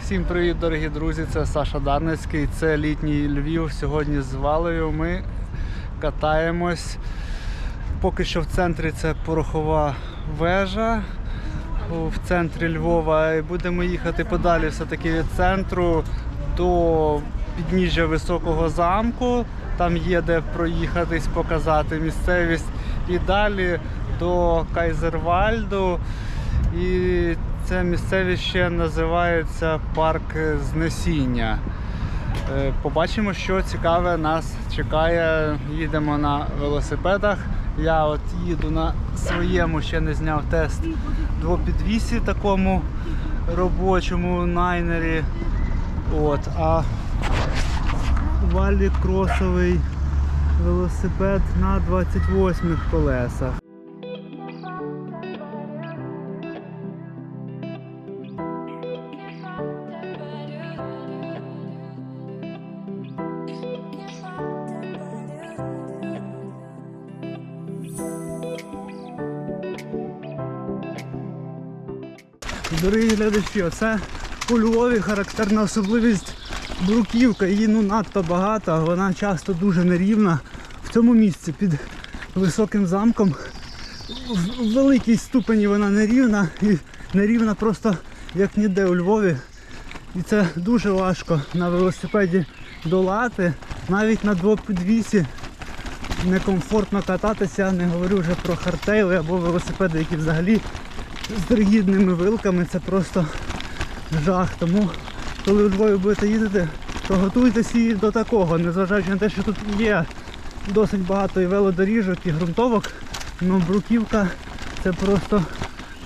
Всім привіт, дорогі друзі! Це Саша Дарницький, це літній Львів. Сьогодні з Валею ми катаємось. Поки що в центрі це порохова вежа в центрі Львова. Будемо їхати подалі все-таки від центру до підніжжя високого замку. Там є де проїхатись, показати місцевість. І далі до Кайзервальду. І це місцевість ще називається парк знесіння. Е, Побачимо, що цікаве нас чекає. Їдемо на велосипедах. Я от їду на своєму, ще не зняв тест двопідвісі такому робочому найнері. От, а валі кросовий велосипед на 28 колесах. Глядачі, оце у Львові характерна особливість бруківка. Її ну надто багато, вона часто дуже нерівна. В цьому місці під високим замком в великій ступені вона нерівна і нерівна просто як ніде у Львові. І це дуже важко на велосипеді долати. Навіть на двопідвісі некомфортно кататися, не говорю вже про хардтейли або велосипеди, які взагалі з дригідними вилками це просто жах. Тому коли у Львові будете їздити, то готуйтесь і до такого, незважаючи на те, що тут є досить багато і велодоріжок, і ґрунтовок, але бруківка це просто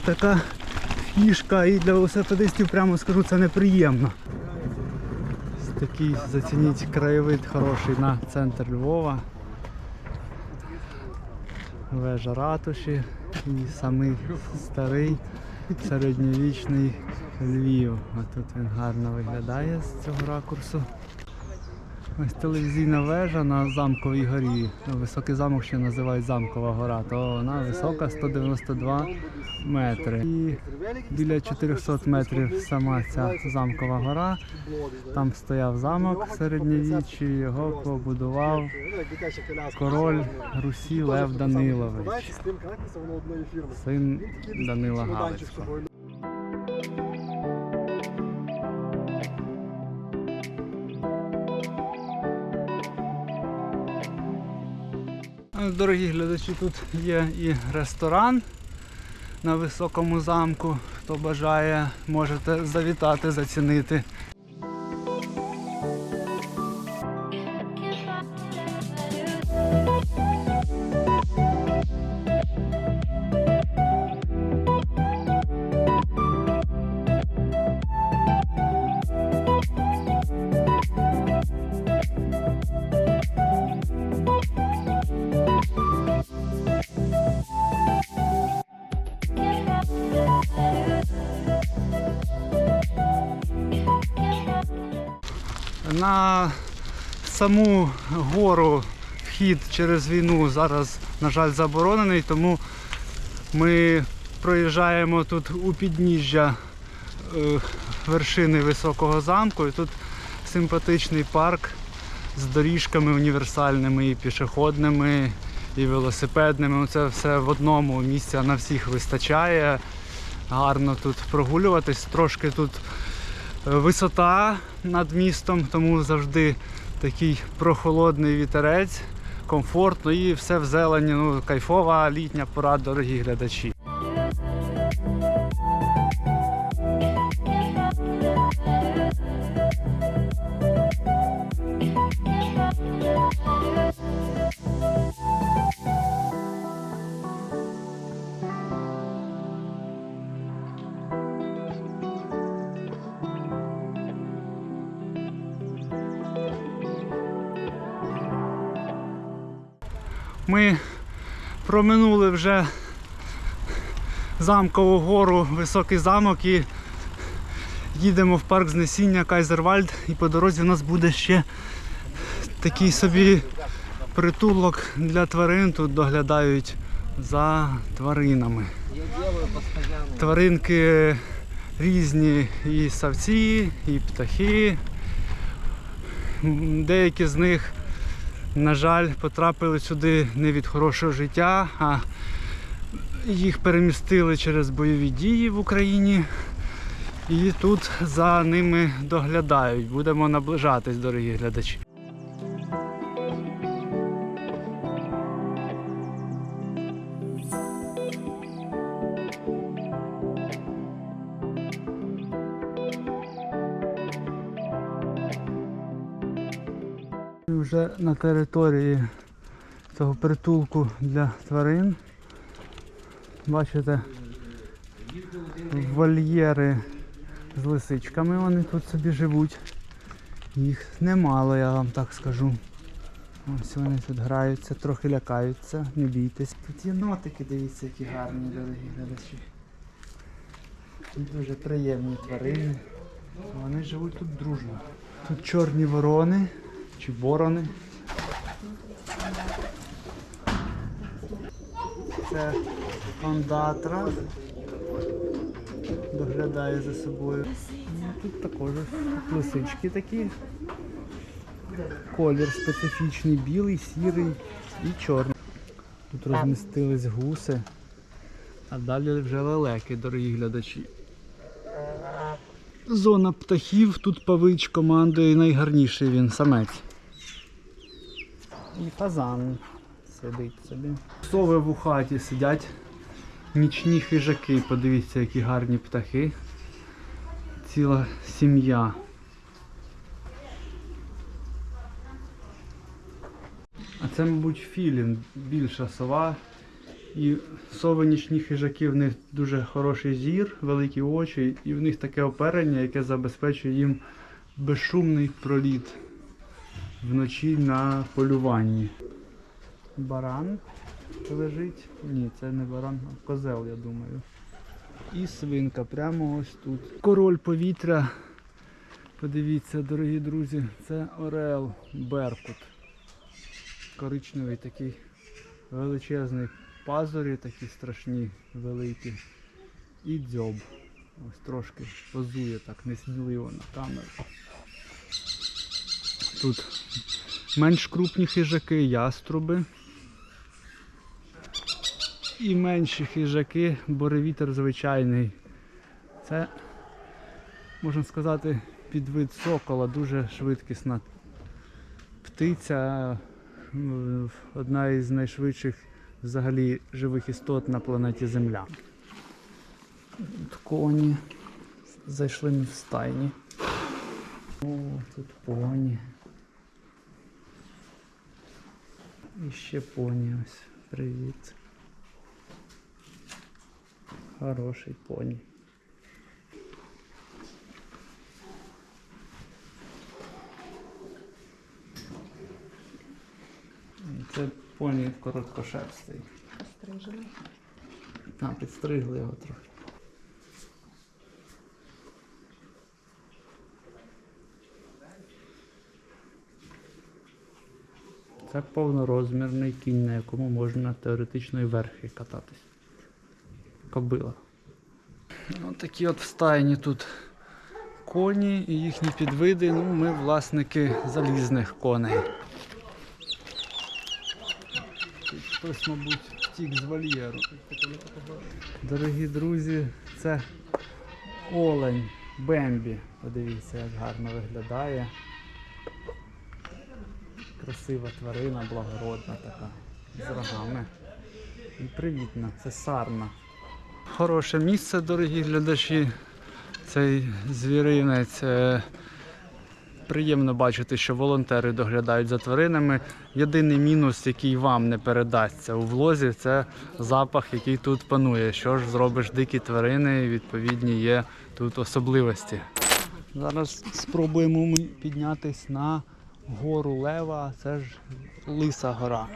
така фішка і для велосипедистів, прямо скажу, це неприємно. Такий зацініть краєвид хороший на центр Львова. Вежа ратуші і самий старий середньовічний Львів. А тут він гарно виглядає з цього ракурсу. Ось телевізійна вежа на замковій горі. Високий замок ще називають замкова гора, то вона висока 192 метри. І біля 400 метрів сама ця замкова гора. Там стояв замок середньовіччі, його побудував король Русі Лев Данилович, син Данила Галицького. Дорогі глядачі, тут є і ресторан на високому замку. Хто бажає, можете завітати, зацінити. На саму гору вхід через війну зараз, на жаль, заборонений, тому ми проїжджаємо тут у підніжжя е, вершини високого замку. І тут симпатичний парк з доріжками універсальними і пішохідними, і велосипедними. Це все в одному місці на всіх вистачає. Гарно тут прогулюватись. Трошки тут висота над містом, тому завжди такий прохолодний вітерець, комфортно і все в зелені. Ну, кайфова літня пора, дорогі глядачі. Ми проминули вже замкову гору, високий замок і їдемо в парк знесіння Кайзервальд. І по дорозі у нас буде ще такий собі притулок для тварин. Тут доглядають за тваринами. Тваринки різні і савці, і птахи. Деякі з них, на жаль, потрапили сюди не від хорошого життя, а їх перемістили через бойові дії в Україні. І тут за ними доглядають. Будемо наближатись, дорогі глядачі. Ми вже на території цього притулку для тварин. Бачите, вольєри з лисичками вони тут собі живуть. Їх немало, я вам так скажу. Ось вони тут граються, трохи лякаються, не бійтесь. Тут є дивіться, які гарні, дорогі глядачі. Дуже приємні тварини. Вони живуть тут дружно. Тут чорні ворони чи ворони. Це ондатра. Доглядає за собою. Ну, Тут також лисички такі. Колір специфічний, білий, сірий і чорний. Тут розмістились гуси, а далі вже лелеки, дорогі глядачі. Зона птахів, тут павич командує найгарніший він самець. І фазан сидить собі. Сови в хаті сидять. Нічні хижаки, подивіться, які гарні птахи. Ціла сім'я. А це, мабуть, філін, більша сова. І сови нічні хижаки, в них дуже хороший зір, великі очі, і в них таке оперення, яке забезпечує їм безшумний проліт вночі на полюванні. Баран лежить. Ні, це не баран, а козел, я думаю. І свинка прямо ось тут. Король повітря. Подивіться, дорогі друзі, це Орел Беркут. Коричневий такий величезний пазурі, такі страшні, великі. І дзьоб. Ось трошки позує так несміливо на камеру. Тут менш крупні хижаки, яструби. І менші хижаки, боревітер звичайний. Це, можна сказати, підвид сокола, дуже швидкісна птиця. Одна із найшвидших взагалі живих істот на планеті Земля. Тут коні. Зайшли ми в стайні. О, тут поні. І ще поні ось. Привіт. Хороший поні. Це поні короткошерстий. Стрижений. А, підстригли його трохи. Це повнорозмірний кінь, на якому можна теоретично і верхи кататись. Кобила. Ось такі от в стайні тут коні і їхні підвиди. Ну, ми власники залізних коней. Тут хтось, мабуть, втік з вольєру. Дорогі друзі, це олень Бембі. Подивіться, як гарно виглядає. Красива тварина, благородна така, з рогами. І привітна, це сарна. Хороше місце, дорогі глядачі. Цей звіринець. Е, Приємно бачити, що волонтери доглядають за тваринами. Єдиний мінус, який вам не передасться у влозі, це запах, який тут панує. Що ж зробиш дикі тварини, відповідні є тут особливості. Зараз спробуємо ми піднятись на гору Лева, це ж Лиса гора.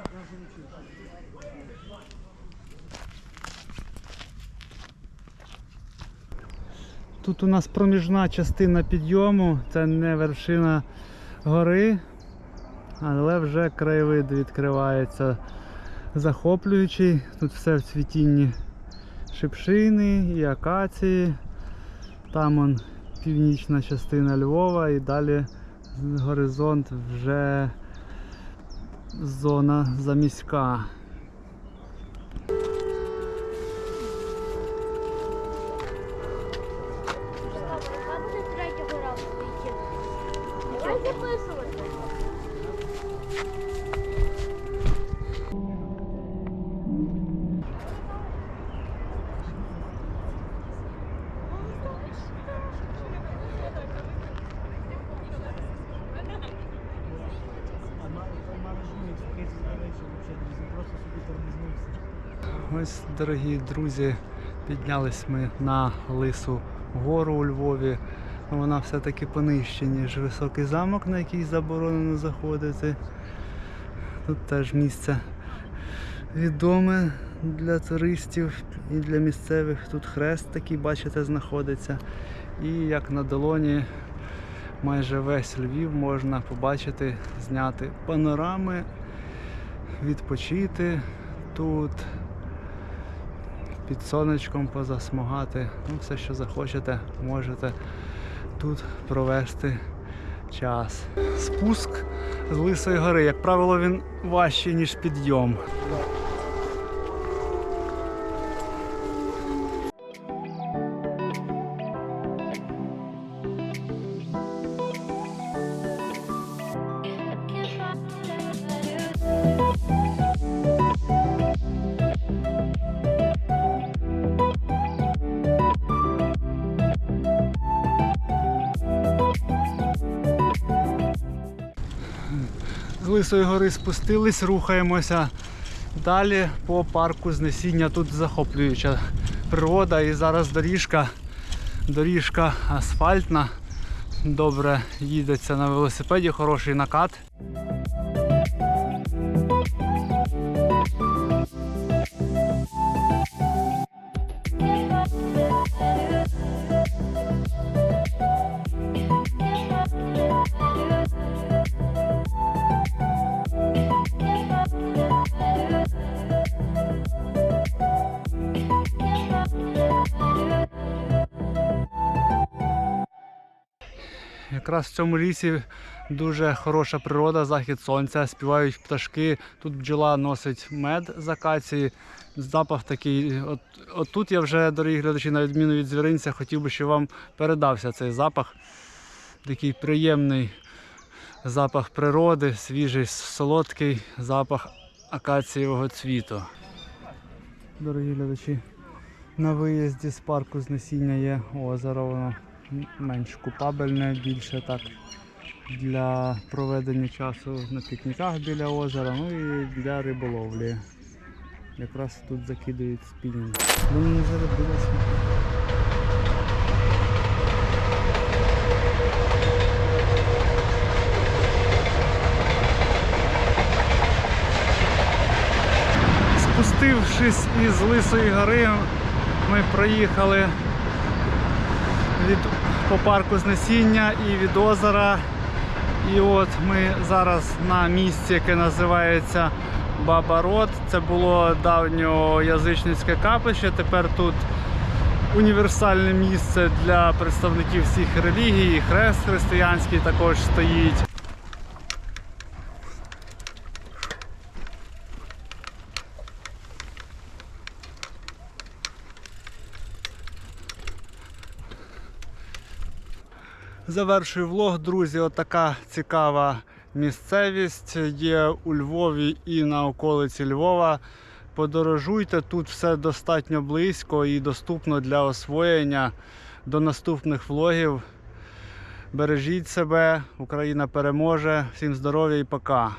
Тут у нас проміжна частина підйому, це не вершина гори, але вже краєвид відкривається захоплюючий. Тут все в цвітінні шипшини і акації. Там он північна частина Львова і далі горизонт вже зона заміська. Ось, дорогі друзі, піднялись ми на Лису гору у Львові. Вона все-таки понижче, ніж високий замок, на який заборонено заходити. Тут теж місце відоме для туристів і для місцевих. Тут хрест такий, бачите, знаходиться. І як на долоні майже весь Львів можна побачити, зняти панорами, відпочити тут під сонечком позасмагати. Ну, все, що захочете, можете тут провести час. Спуск з Лисої гори, як правило, він важчий, ніж підйом. Лисої гори спустились, рухаємося далі по парку знесіння. Тут захоплююча природа і зараз доріжка, доріжка асфальтна. Добре їдеться на велосипеді, хороший накат. Якраз в цьому лісі дуже хороша природа, захід сонця, співають пташки. Тут бджола носить мед з акації. Запах такий. От, от тут я вже, дорогі глядачі, на відміну від звіринця, хотів би, щоб вам передався цей запах. Такий приємний запах природи, свіжий, солодкий запах акацієвого цвіту. Дорогі глядачі, на виїзді з парку знесіння є озеро, воно менш купабельне, більше так для проведення часу на пікніках біля озера, ну і для риболовлі. Якраз тут закидують спінінг. Вони не заробилися. Спустившись із Лисої гори, ми проїхали від по парку знесіння і від озера. І от ми зараз на місці, яке називається Бабарот. Це було давньоязичницьке капище. Тепер тут універсальне місце для представників всіх релігій. Хрест християнський також стоїть. Завершую влог, друзі. Отака цікава місцевість є у Львові і на околиці Львова. Подорожуйте, тут все достатньо близько і доступно для освоєння. До наступних влогів. Бережіть себе, Україна переможе. Всім здоров'я і пока.